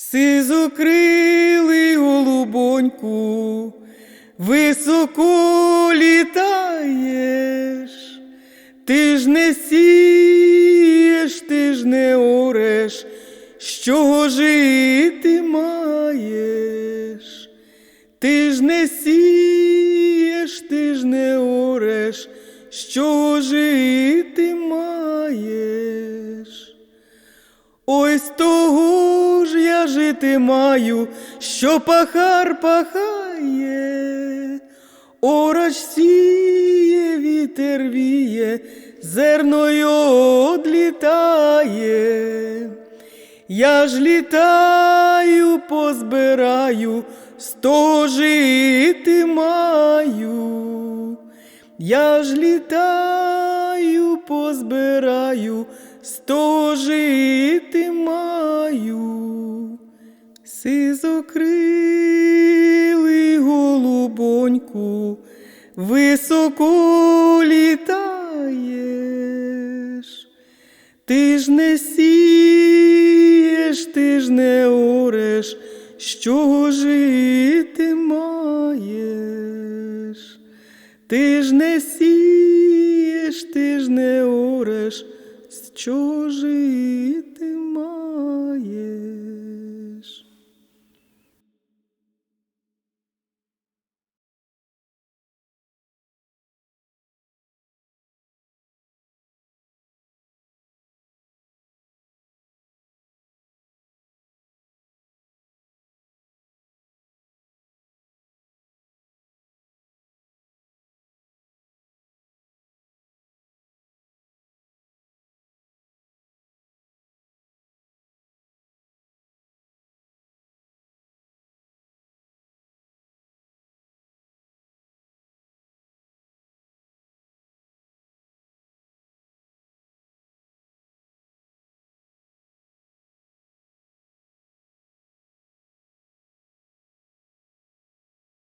Сизокрилий голубоньку, високо літаєш, ти ж не сієш, ти ж не ореш, з чого жити маєш, ти ж не сієш, ти ж не ореш, з чого жити маєш. З того жити маю, що пахар пахає, Ораж сіє, вітер віє, зерно й одлітає. Я ж літаю, позбираю, сто жити маю. Я ж літаю, позбираю, сто жити маю. Сизокрилий голубоньку, високо літаєш. Ти ж не сієш, ти ж не ореш, з чого жити маєш. Ти ж не сієш, ти ж не ореш, з чого жити